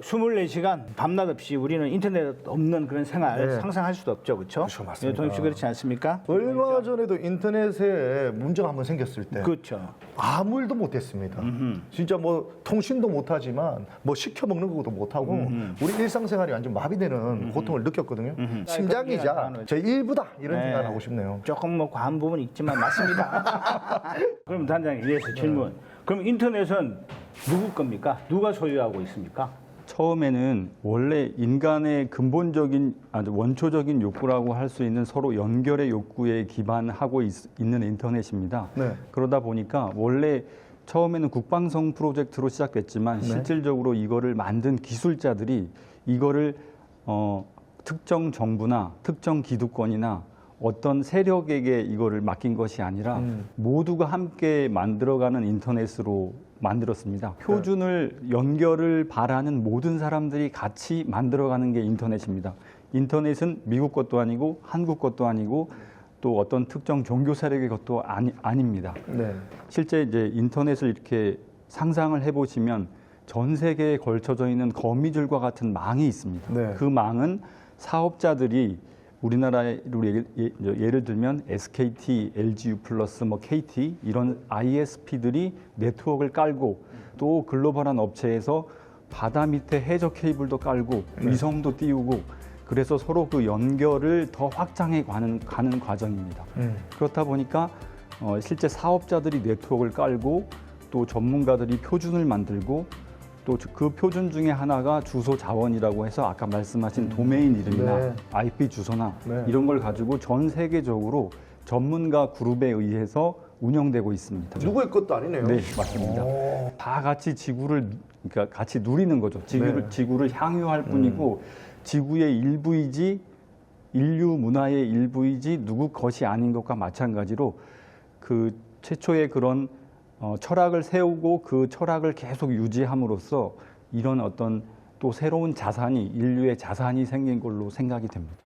24시간 밤낮 없이 우리는 인터넷 없는 그런 생활 네. 상상할 수도 없죠. 그렇죠? 그렇죠, 맞습니다. 동엽 씨 그렇지 않습니까? 얼마 전에도 인터넷에 문제가 한번 생겼을 때 그렇죠. 아무 일도 못했습니다. 진짜 뭐 통신도 못하지만 뭐 시켜 먹는 것도 못하고 우리 일상생활이 완전 마비되는 고통을 느꼈거든요. 심장이자 게제 일부다 이런 네. 생각을 하고 싶네요. 조금 뭐 과한 부분이 있지만 맞습니다. 그럼 단장님 이래서 질문. 그럼 인터넷은 누구 겁니까? 누가 소유하고 있습니까? 처음에는 원래 인간의 근본적인 아주 원초적인 욕구라고 할 수 있는 서로 연결의 욕구에 기반하고 있, 는 인터넷입니다. 네. 그러다 보니까 원래 처음에는 국방성 프로젝트로 시작됐지만 실질적으로 이거를 만든 기술자들이 이거를 어, 특정 정부나 특정 기득권이나 어떤 세력에게 이거를 맡긴 것이 아니라 모두가 함께 만들어가는 인터넷으로 만들었습니다. 표준을 연결을 바라는 모든 사람들이 같이 만들어가는 게 인터넷입니다. 인터넷은 미국 것도 아니고 한국 것도 아니고 또 어떤 특정 종교 세력의 것도 아니, 아닙니다. 네. 실제 이제 인터넷을 이렇게 상상을 해보시면 전 세계에 걸쳐져 있는 거미줄과 같은 망이 있습니다. 네. 그 망은 사업자들이 우리나라로 예를, 예- 예를 들면 SKT, LGU 플러스, 뭐 KT 이런 ISP들이 네트워크를 깔고 또 글로벌한 업체에서 바다 밑에 해저 케이블도 깔고 위성도 띄우고 그래서 서로 그 연결을 더 확장해 가는, 가는 과정입니다. 음. 그렇다 보니까 어, 실제 사업자들이 네트워크를 깔고 또 전문가들이 표준을 만들고 또 그 표준 중에 하나가 주소 자원이라고 해서 아까 말씀하신 도메인 이름이나 네. IP 주소나 네. 이런 걸 가지고 전 세계적으로 전문가 그룹에 의해서 운영되고 있습니다. 누구의 것도 아니네요. 네, 맞습니다. 오. 다 같이 지구를 그러니까 같이 누리는 거죠. 지구를 네. 지구를 향유할 뿐이고 지구의 일부이지 인류 문화의 일부이지 누구 것이 아닌 것과 마찬가지로 그 최초의 그런 어, 철학을 세우고 그 철학을 계속 유지함으로써 이런 어떤 또 새로운 자산이 인류의 자산이 생긴 걸로 생각이 됩니다.